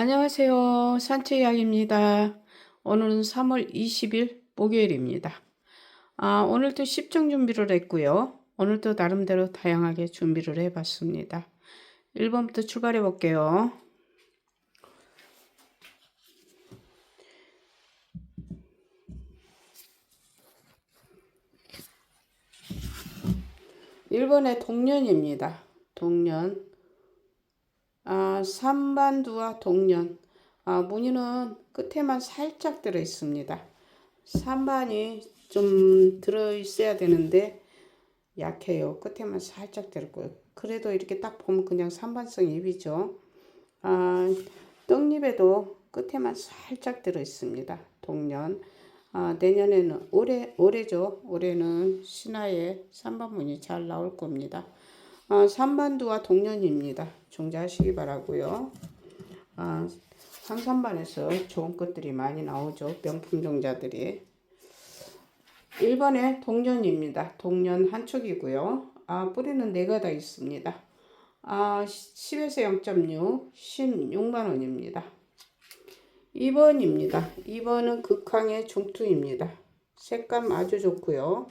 안녕하세요. 산책이야기입니다. 오늘은 3월 20일 목요일입니다. 아, 오늘도 십정 준비를 했고요. 오늘도 나름대로 다양하게 준비를 해봤습니다. 1번부터 출발해 볼게요. 일번의 동년입니다. 동년. 아, 삼반두와 동년. 아, 무늬는 끝에만 살짝 들어 있습니다. 삼반이 좀 들어 있어야 되는데 약해요. 끝에만 살짝 들었고요. 그래도 이렇게 딱 보면 그냥 삼반성 잎이죠. 아, 떡잎에도 끝에만 살짝 들어 있습니다. 동년. 아, 내년에는 올해 올해죠. 올해는 신화에 삼반문이 잘 나올 겁니다. 아, 삼반두와 동년입니다. 종자하시기 바라고요. 아, 상산반에서 좋은 것들이 많이 나오죠. 명품 종자들이. 1번에 동년입니다. 동년 한 축이고요. 아, 뿌리는 네 가닥 있습니다. 아, 10에서 0.6, 16만 원입니다. 2번입니다. 2번은 극황의 중투입니다. 색감 아주 좋고요.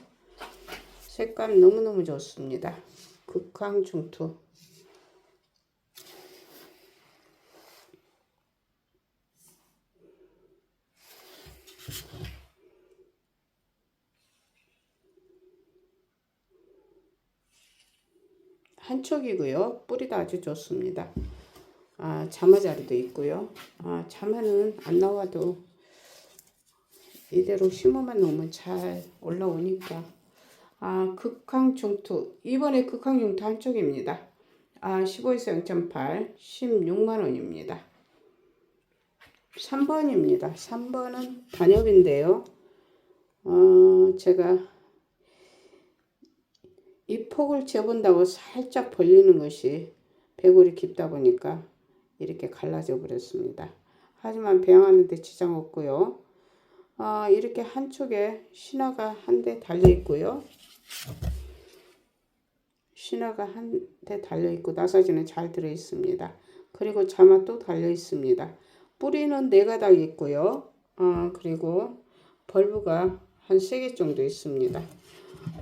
색감 너무너무 좋습니다. 극황 중투. 한 촉이고요. 뿌리도 아주 좋습니다. 아, 자마자리도 있고요. 아, 자마는 안 나와도 이대로 심어만 놓으면 잘 올라오니까. 아, 극황중투. 이번에 극황중투 한쪽입니다. 아, 15에서 0.8, 16만 원입니다. 3번입니다. 3번은 단엽인데요. 어, 제가 이 폭을 재본다고 살짝 벌리는 것이 배골이 깊다 보니까 이렇게 갈라져 버렸습니다. 하지만 배양하는데 지장 없고요. 아, 이렇게 한쪽에 신화가 한 대 달려 있고요. 신화가 한 대 달려 있고 나사지는 잘 들어 있습니다. 그리고 자마 또 달려 있습니다. 뿌리는 네 가닥 있고요. 아, 그리고 벌브가 한 세 개 정도 있습니다.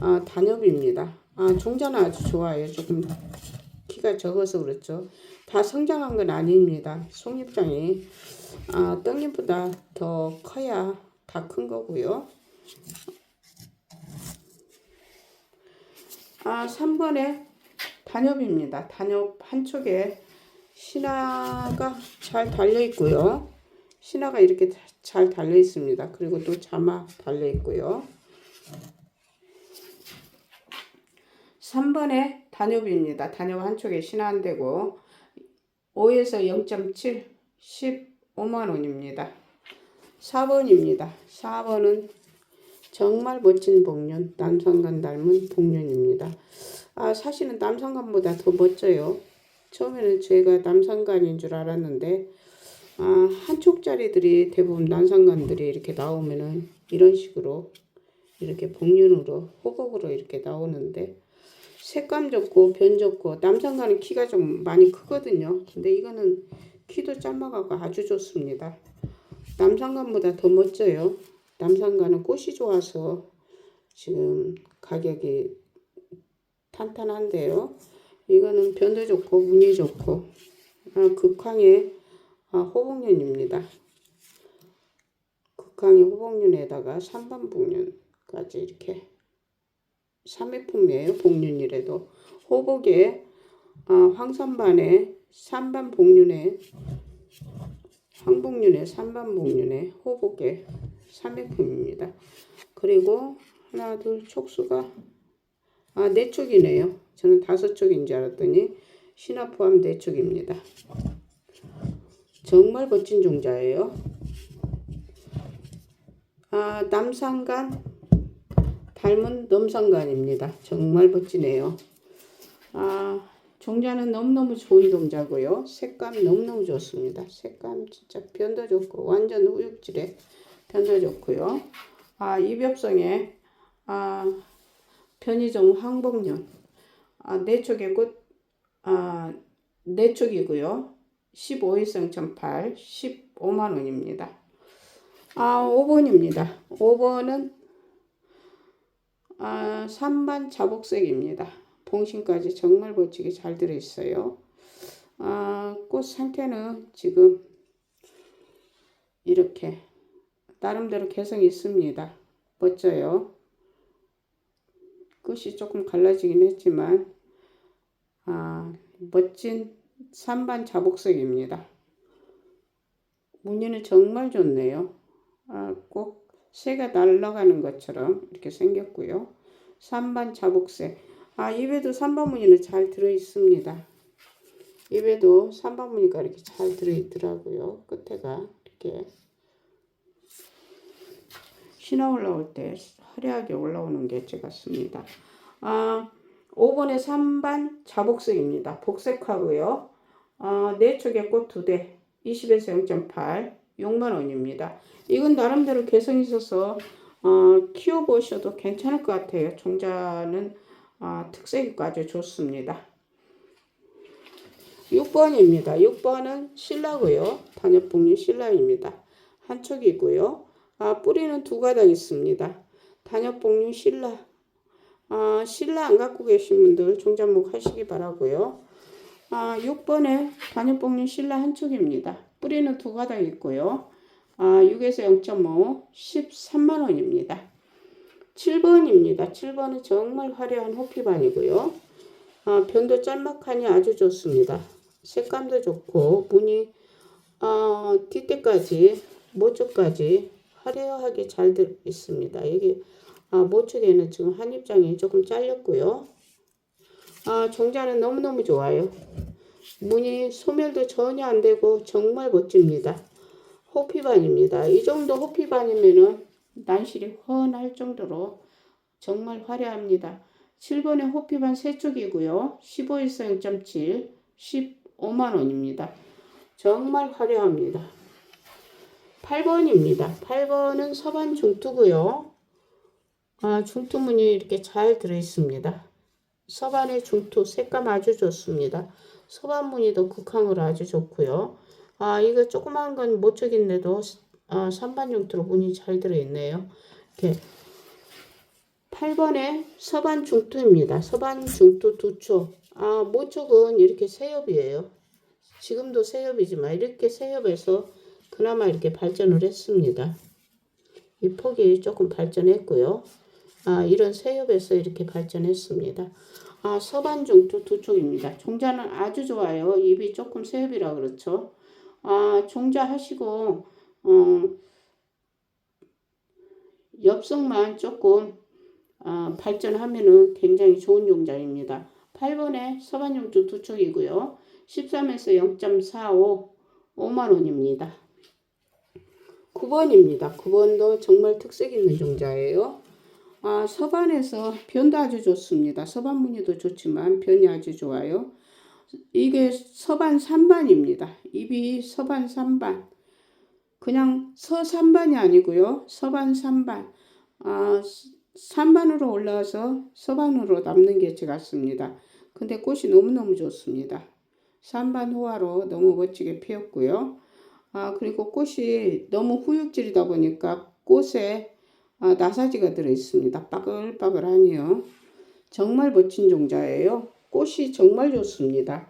아, 단엽입니다. 아, 종자는 아주 좋아요. 조금 키가 적어서 그렇죠. 다 성장한 건 아닙니다. 속잎장이 아, 떡잎보다 더 커야 다 큰 거고요. 아, 3번에 단엽입니다. 단엽 한쪽에 신화가 잘 달려 있고요. 신화가 이렇게 잘 달려 있습니다. 그리고 또 자마 달려 있고요. 3번에 단엽입니다. 단엽 한쪽에 신화 안 되고 5에서 0.7 15만 원입니다. 4번입니다. 4번은 정말 멋진 복륜 남성간 닮은 복륜입니다. 아 사실은 남성간보다 더 멋져요. 처음에는 제가 남성간인 줄 알았는데 아, 한쪽짜리들이 대부분 남성간들이 이렇게 나오면은 이런 식으로 이렇게 복륜으로 호곡으로 이렇게 나오는데 색감 좋고 변 좋고 남성가는 키가 좀 많이 크거든요. 근데 이거는 키도 짧아가고 아주 좋습니다. 남성간보다 더 멋져요. 남성가는 꽃이 좋아서 지금 가격이 탄탄한데요. 이거는 변도 좋고 무늬 좋고 아, 극황의 아, 호복륜입니다. 극황의 호복륜에다가 삼반복륜까지 이렇게 3회품이에요. 복륜이라도 호복에 아, 황선반에 삼반복륜에 황복륜에 삼반복륜에 호복에 3회품입니다. 그리고 하나 둘 촉수가 아, 네 쪽이네요. 저는 다섯 쪽인 줄 알았더니 신화 포함 네 쪽입니다. 정말 멋진 종자예요. 아, 남산간 닮은 넘산간입니다. 정말 멋지네요. 아, 종자는 너무너무 좋은 종자고요. 색감 너무너무 좋습니다. 색감 진짜 변도 좋고 완전 우육질에 변도 좋고요. 아, 이벽성에 아, 편의점 황복년 아, 네 쪽의 꽃, 아, 네 쪽이고요. 15일성 0.8 15만 원입니다. 아, 5번입니다. 5번은 아, 3반 자복색입니다. 봉신까지 정말 멋지게 잘 들어있어요. 아, 꽃 상태는 지금 이렇게 나름대로 개성이 있습니다. 멋져요. 끝이 조금 갈라지긴 했지만 아, 멋진 3반 자복색입니다. 무늬는 정말 좋네요. 아, 꼭 새가 날아가는 것처럼 이렇게 생겼고요. 3반 자복색. 아, 입에도 3반 무늬는 잘 들어 있습니다. 입에도 3반 무늬가 이렇게 잘 들어 있더라고요. 끝에가 이렇게 신화 올라올 때 화려하게 올라오는 게제 같습니다. 아, 5번에 3반 자복색입니다. 복색하고요. 아, 네 촉의 꽃두 대, 20에서 0.8, 6만 원입니다. 이건 나름대로 개성 있어서 어, 키워보셔도 괜찮을 것 같아요. 종자는 아, 특색이 아주 좋습니다. 6번입니다. 6번은 신라고요. 단엽봉류 신라입니다. 한 촉이고요. 아, 뿌리는 두 가닥 있습니다. 단엽봉류 신라. 아, 신라 안 갖고 계신 분들 종잣목 하시기 바라고요. 아, 6번에 단엽봉류 신라 한 촉입니다. 뿌리는 두 가닥 있고요. 아, 6에서 0.5, 13만 원입니다. 7번입니다. 7번은 정말 화려한 호피반이고요. 아, 변도 짤막하니 아주 좋습니다. 색감도 좋고 무늬 어, 뒷대까지 모쪽까지 화려하게 잘들 있습니다. 여기 아, 모쪽에는 지금 한 입장이 조금 잘렸고요. 아, 종자는 너무너무 좋아요. 무늬 소멸도 전혀 안 되고 정말 멋집니다. 호피반입니다. 이 정도 호피반이면은 난실이 훤할 정도로 정말 화려합니다. 7번의 호피반 세 쪽이고요. 15일서 0.7, 15만 원입니다. 정말 화려합니다. 8번입니다. 8번은 서반 중투고요. 아, 중투 무늬 이렇게 잘 들어있습니다. 서반의 중투 색감 아주 좋습니다. 서반 무늬도 극항으로 아주 좋고요. 아, 이거 조그만 건 모쪽인데도 아, 3반 용투로 무늬 잘 들어있네요. 이렇게 8번에 서반 중투입니다. 서반 중투 두 촉. 아, 모쪽은 이렇게 세엽이에요. 지금도 세엽이지만 이렇게 세엽에서 그나마 이렇게 발전을 했습니다. 이 폭이 조금 발전했고요. 아, 이런 세엽에서 이렇게 발전했습니다. 아, 서반 중투 두 촉입니다. 종자는 아주 좋아요. 입이 조금 세엽이라 그렇죠. 아, 종자 하시고 어, 엽성만 조금 어, 발전하면은 굉장히 좋은 용자입니다. 8번에 서반용주 두 촉이고요. 13에서 0.45 5만원입니다. 9번입니다. 9번도 정말 특색 있는 종자예요. 아, 서반에서 변도 아주 좋습니다. 서반 무늬도 좋지만 변이 아주 좋아요. 이게 서반 3반입니다. 입이 서반 3반. 그냥 서 3반이 아니고요. 서반 3반. 아, 3반으로 올라와서 서반으로 남는 게제 같습니다. 근데 꽃이 너무너무 좋습니다. 3반 호화로 너무 멋지게 피었고요. 아, 그리고 꽃이 너무 후육질이다 보니까 꽃에 아, 나사지가 들어 있습니다. 빠글빠글하니요. 정말 멋진 종자예요. 꽃이 정말 좋습니다.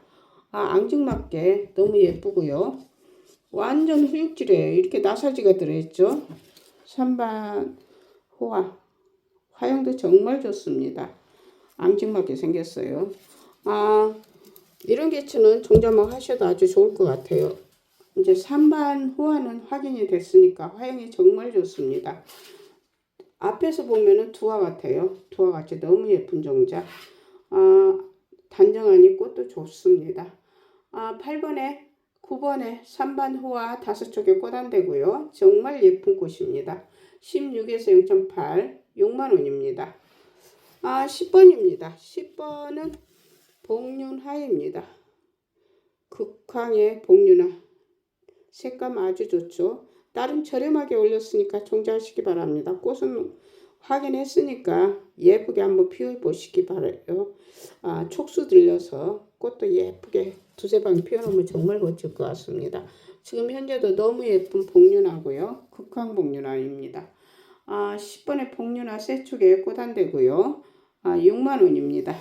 아, 앙증맞게 너무 예쁘고요. 완전 후육질이에요. 이렇게 나사지가 들어있죠. 3반 호화. 화형도 정말 좋습니다. 앙증맞게 생겼어요. 아, 이런 개체는 종자목 하셔도 아주 좋을 것 같아요. 이제 3반 호화는 확인이 됐으니까 화형이 정말 좋습니다. 앞에서 보면은 두화 같아요. 두화 같이 너무 예쁜 종자. 아, 단정하니 꽃도 좋습니다. 아, 8번에 9번에 3반 호화 다섯 쪽에 꽃안되고요. 정말 예쁜 꽃입니다. 16에서 0.8 6만 원입니다. 아, 10번입니다. 10번은 복륜하입니다. 극황의 복륜하. 색감 아주 좋죠. 나름 저렴하게 올렸으니까 종자하시기 바랍니다. 꽃은 확인했으니까 예쁘게 한번 피워보시기 바라요. 아, 촉수 들려서 꽃도 예쁘게 두세 방 피워놓으면 정말 멋질 것 같습니다. 지금 현재도 너무 예쁜 복륜하고요. 극황 복륜화입니다. 아, 10번의 복륜화 세축에 꽃 한 대고요. 아, 6만 원입니다.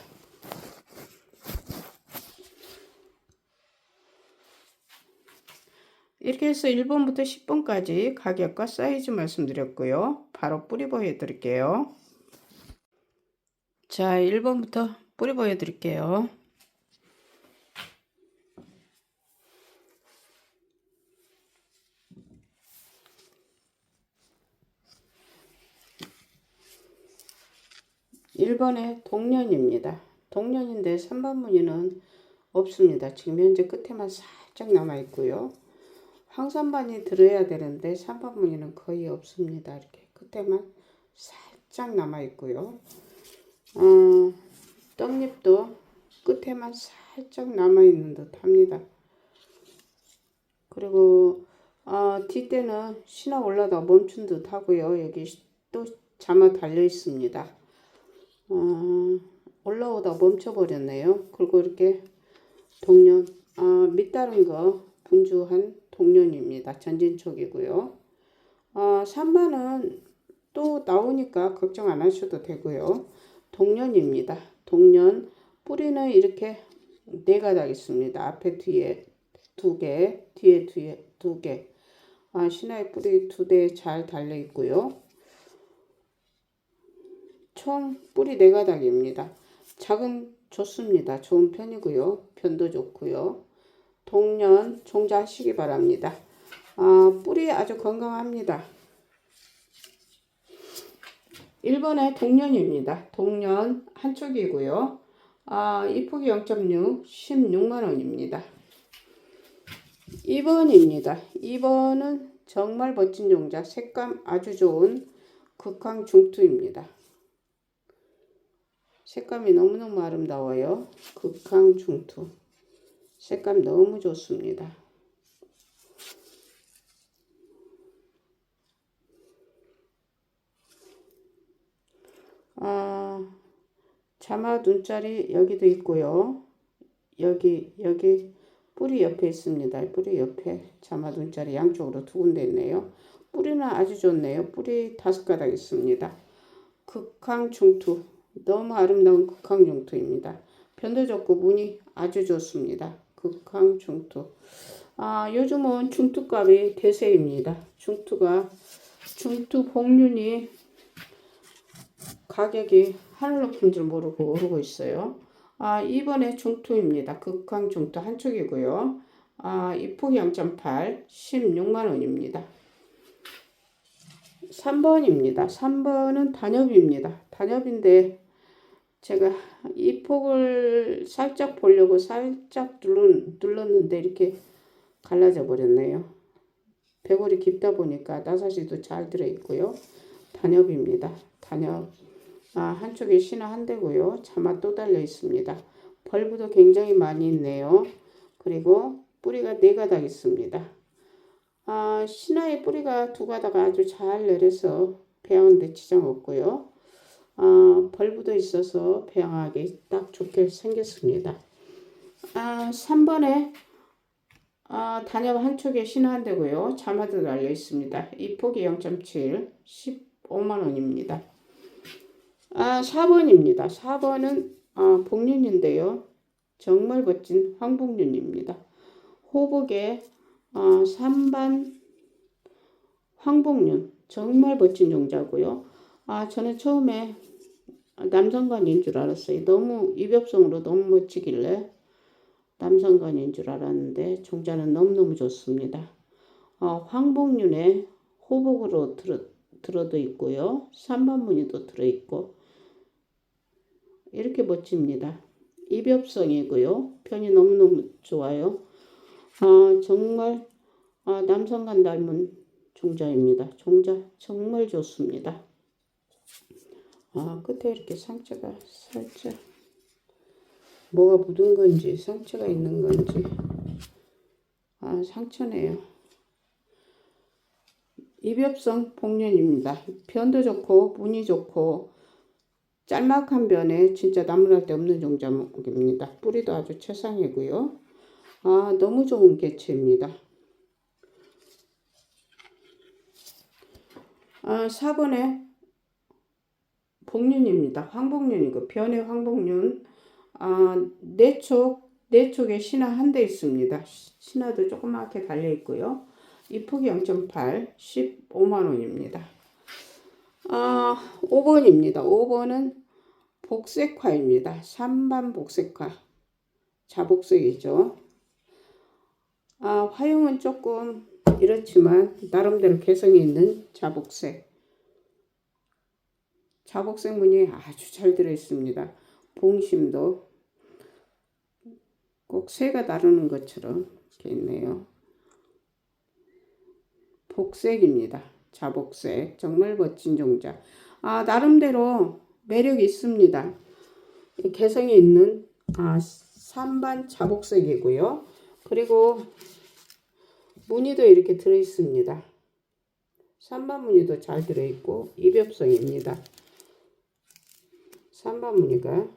이렇게 해서 1번부터 10번까지 가격과 사이즈 말씀드렸고요. 바로 뿌리 보여드릴게요. 자, 1번부터 뿌리 보여드릴게요. 일번에 동년입니다. 동년인데 3번 무늬는 없습니다. 지금 현재 끝에만 살짝 남아 있고요. 황산반이 들어야 되는데 3번 무늬는 거의 없습니다. 이렇게 끝에만 살짝 남아 있고요. 어, 떡잎도 끝에만 살짝 남아 있는 듯 합니다. 그리고 어, 뒷대는 신화 올라다 멈춘 듯 하고요. 여기 또 자마 달려 있습니다. 어, 올라오다 멈춰버렸네요. 그리고 이렇게 동년, 어, 밑다른 거 분주한 동년입니다. 전진촉이고요. 어, 3번은 또 나오니까 걱정 안 하셔도 되고요. 동년입니다. 동년 뿌리는 이렇게 네 가닥 있습니다. 앞에 뒤에 두 개, 뒤에 뒤에 두 개. 아, 신화의 뿌리 두 대 잘 달려 있고요. 총 뿌리 네 가닥입니다. 작은 좋습니다. 좋은 편이고요. 편도 좋고요. 동년 종자하시기 바랍니다. 아, 뿌리 아주 건강합니다. 1번에 동년입니다. 동년 한쪽이고요. 아, 이 폭이 0.6, 16만원입니다. 2번입니다. 2번은 정말 멋진 종자, 색감 아주 좋은 극황 중투입니다. 색감이 너무너무 아름다워요. 극황 중투. 색감 너무 좋습니다. 아, 자마 눈자리 여기도 있고요. 여기 여기 뿌리 옆에 있습니다. 뿌리 옆에 자마 눈자리 양쪽으로 두 군데 있네요. 뿌리는 아주 좋네요. 뿌리 다섯 가닥 있습니다. 극황 중투 너무 아름다운 극황 중투입니다. 편도 좋고 무늬 아주 좋습니다. 극황 중투. 아, 요즘은 중투값이 대세입니다. 중투가 중투 복륜이 가격이 하늘 높은 줄 모르고 오르고 있어요. 아, 이번에 중투입니다. 극황 중투 한쪽이고요. 아, 이 폭이 0.8, 16만 원입니다. 3번입니다. 3번은 단엽입니다. 단엽인데 제가 이 폭을 살짝 보려고 살짝 눌렀, 눌렀는데 이렇게 갈라져 버렸네요. 배골이 깊다 보니까 나사시도 잘 들어있고요. 단엽입니다. 단엽 아, 한쪽에 신화 한 대고요. 자마 또 달려 있습니다. 벌브도 굉장히 많이 있네요. 그리고 뿌리가 네 가닥 있습니다. 아, 신화의 뿌리가 두 가닥 아주 잘 내려서 배양데 지장 없고요. 아, 벌브도 있어서 배양하기 딱 좋게 생겼습니다. 아, 3번에 아, 단엽 한쪽에 신화 한 대고요. 자마도 달려 있습니다. 이 폭이 0.7, 15만 원입니다. 아, 4번입니다. 4번은 아, 복륜인데요. 정말 멋진 황복륜입니다. 호복의 아, 3반 황복륜 정말 멋진 용자고요. 아, 저는 처음에 남성관인 줄 알았어요. 너무 입엽성으로 너무 멋지길래 남성관인 줄 알았는데 종자는 너무너무 좋습니다. 어, 황복륜에 호복으로 들어, 들어도 있고요. 3반 무늬도 들어있고 이렇게 멋집니다. 입엽성이고요. 편이 너무너무 좋아요. 아, 정말 아, 남성간 닮은 종자입니다. 종자 정말 좋습니다. 아, 끝에 이렇게 상처가 살짝 뭐가 묻은 건지 상처가 있는 건지 아, 상처네요. 입엽성 복륜입니다. 편도 좋고 무늬 좋고 짤막한 변에 진짜 나무랄 데 없는 종자목입니다. 뿌리도 아주 최상이고요. 아 너무 좋은 개체입니다. 아 4번에 복륜입니다. 황복륜이고 변의 황복륜 아 내촉 내촉에 신화 한 대 있습니다. 신화도 조그맣게 달려 있고요. 이 폭이 0.8 15만 원입니다. 아 5번입니다. 5번은 복색화입니다. 3반 복색화 자복색이죠. 아 화형은 조금 이렇지만 나름대로 개성이 있는 자복색 자복색 무늬 아주 잘 들어 있습니다. 봉심도 꼭 새가 다루는 것처럼 이렇게 있네요. 복색입니다. 자복색 정말 멋진 종자. 아 나름대로 매력 있습니다. 개성이 있는 아 3반 자복색이고요. 그리고 무늬도 이렇게 들어 있습니다. 3반 무늬도 잘 들어 있고 입엽성입니다. 3반 무늬가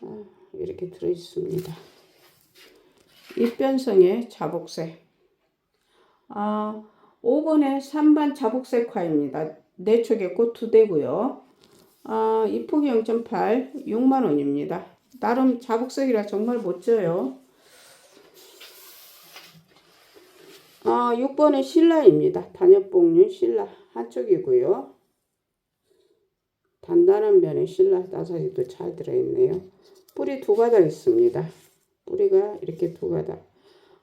아, 이렇게 들어 있습니다. 입변성의 자복색. 아, 5번에 3반 자복색화입니다. 네 촉에 꽃두 대고요. 아, 이 폭이 0.8, 6만 원입니다. 나름 자복색이라 정말 멋져요. 아, 6번은 신라입니다. 단엽봉륜 신라 한쪽이고요. 단단한 면에 신라 나사지도 잘 들어있네요. 뿌리 두 가닥 있습니다. 뿌리가 이렇게 두 가닥.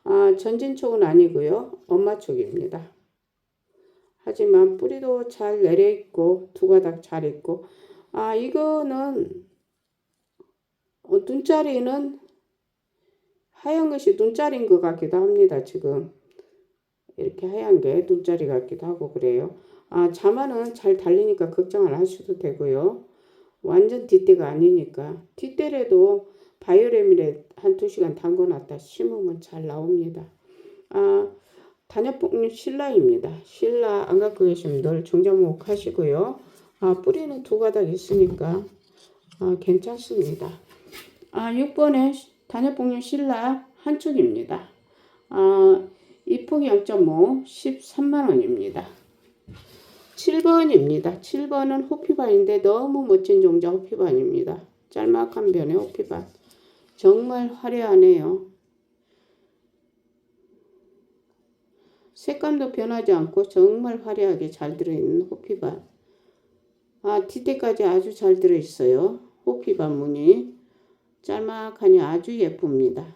아, 전진촉은 아니고요. 엄마촉입니다. 하지만 뿌리도 잘 내려있고 두 가닥 잘 있고 아 이거는 어, 눈자리는 하얀 것이 눈자리인 것 같기도 합니다. 지금 이렇게 하얀 게 눈자리 같기도 하고 그래요. 아 자마는 잘 달리니까 걱정 안 하셔도 되고요. 완전 뒷대가 아니니까 뒷대래도 바이오레밀에 한 두 시간 담궈놨다 심으면 잘 나옵니다. 아 단엽봉류 신라입니다. 신라 안 갖고 계시면 늘 종자목 하시고요. 아, 뿌리는 두 가닥 있으니까 아, 괜찮습니다. 아, 6번에 단엽봉류 신라 한쪽입니다. 아, 이폭이 0.5 13만원입니다. 7번입니다. 7번은 호피반인데 너무 멋진 종자 호피반입니다. 짤막한 변의 호피반. 정말 화려하네요. 색감도 변하지 않고 정말 화려하게 잘 들어있는 호피반. 아, 뒤때까지 아주 잘 들어있어요. 호피반 무늬. 짤막하니 아주 예쁩니다.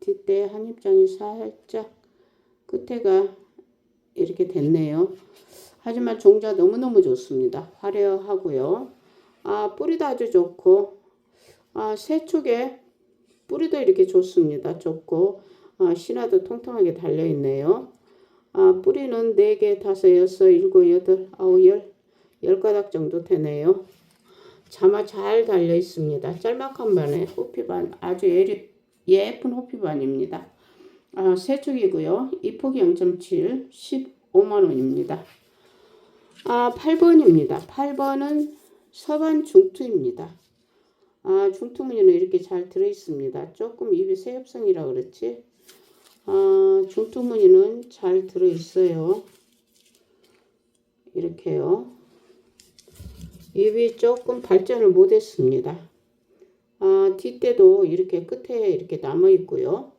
뒷대 한 입장이 살짝 끝에가 이렇게 됐네요. 하지만 종자 너무너무 좋습니다. 화려하고요. 아, 뿌리도 아주 좋고, 아, 새쪽에 뿌리도 이렇게 좋습니다. 좋고, 아, 신화도 통통하게 달려있네요. 아, 뿌리는 4개, 5, 6, 7, 8, 9, 10, 10가닥 정도 되네요. 자마 잘 달려 있습니다. 짤막한 반에 호피반 아주 예리, 예쁜 호피반입니다. 아, 세축이고요. 이 폭이 0.7, 15만원입니다. 아, 8번입니다. 8번은 서반 중투입니다. 아, 중투 무늬는 이렇게 잘 들어있습니다. 조금 입이 새엽성이라 그렇지. 아, 중투무늬는 잘 들어있어요. 이렇게요. 입이 조금 발전을 못했습니다. 아, 뒷대도 이렇게 끝에 이렇게 남아있고요.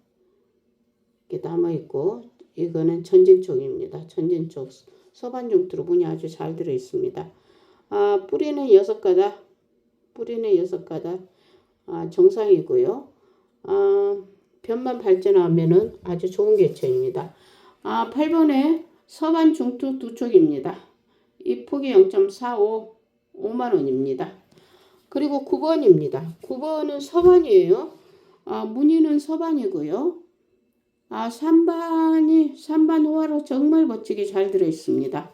이렇게 남아있고, 이거는 전진쪽입니다. 전진쪽. 서반중투로 문이 아주 잘 들어 있습니다. 아, 뿌리는 여섯 가닥, 뿌리는 여섯 가닥, 아, 정상이고요. 아, 변만 발전하면은 아주 좋은 개체입니다. 아, 8번에 서반 중투 두 촉입니다. 이 폭이 0.45 5만 원입니다. 그리고 9번입니다. 9번은 서반이에요. 아, 무늬는 서반이고요. 아, 3반이 3 반 호화로 정말 멋지게 잘 들어 있습니다.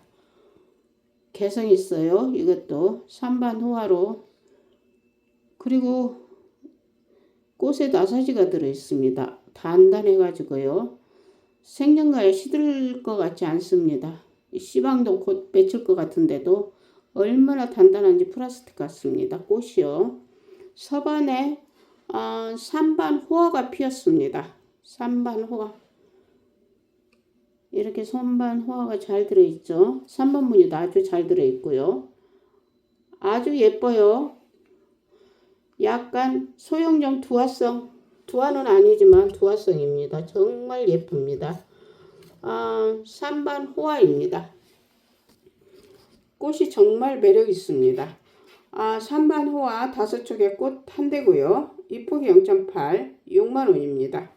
개성 있어요. 이것도 3반 호화로 그리고 꽃에 나사지가 들어 있습니다. 단단해 가지고요. 생년가에 시들 것 같지 않습니다. 씨방도 곧 맺힐 것 같은데도 얼마나 단단한지 플라스틱 같습니다. 꽃이요. 서반에 어, 산반 호화가 피었습니다. 산반 호화. 이렇게 선반 호화가 잘 들어있죠. 3번 무늬도 아주 잘 들어있고요. 아주 예뻐요. 약간 소형종 두화성, 두화는 아니지만 두화성입니다. 정말 예쁩니다. 아, 3반 호화입니다. 꽃이 정말 매력 있습니다. 아, 3반 호화 다섯 촉의 꽃 한 대고요. 이 폭이 0.8, 6만 원입니다.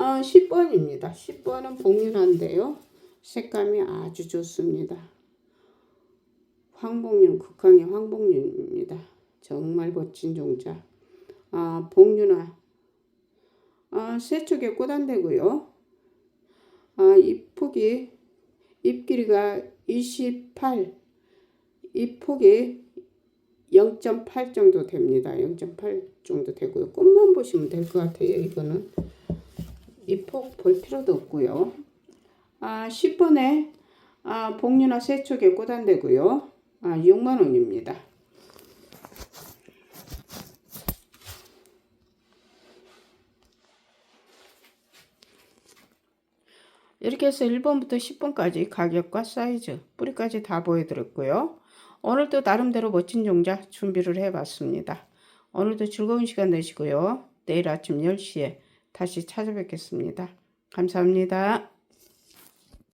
아, 10번입니다. 10번은 복륜한데요. 색감이 아주 좋습니다. 황복륜, 극강의 황복륜입니다. 정말 멋진 종자. 아, 복륜화. 아, 세 촉의 꽃한 대고요. 아, 잎 폭이, 잎 길이가 28, 잎 폭이 0.8 정도 됩니다. 0.8 정도 되고요. 꽃만 보시면 될 것 같아요. 이거는. 잎폭 볼 필요도 없고요. 아, 10번에 아, 복륜화 세촉에 꽂안되고요. 아, 6만 원입니다. 이렇게 해서 1번부터 10번까지 가격과 사이즈, 뿌리까지 다 보여드렸고요. 오늘도 나름대로 멋진 종자 준비를 해봤습니다. 오늘도 즐거운 시간 되시고요. 내일 아침 10시에 다시 찾아뵙겠습니다. 감사합니다.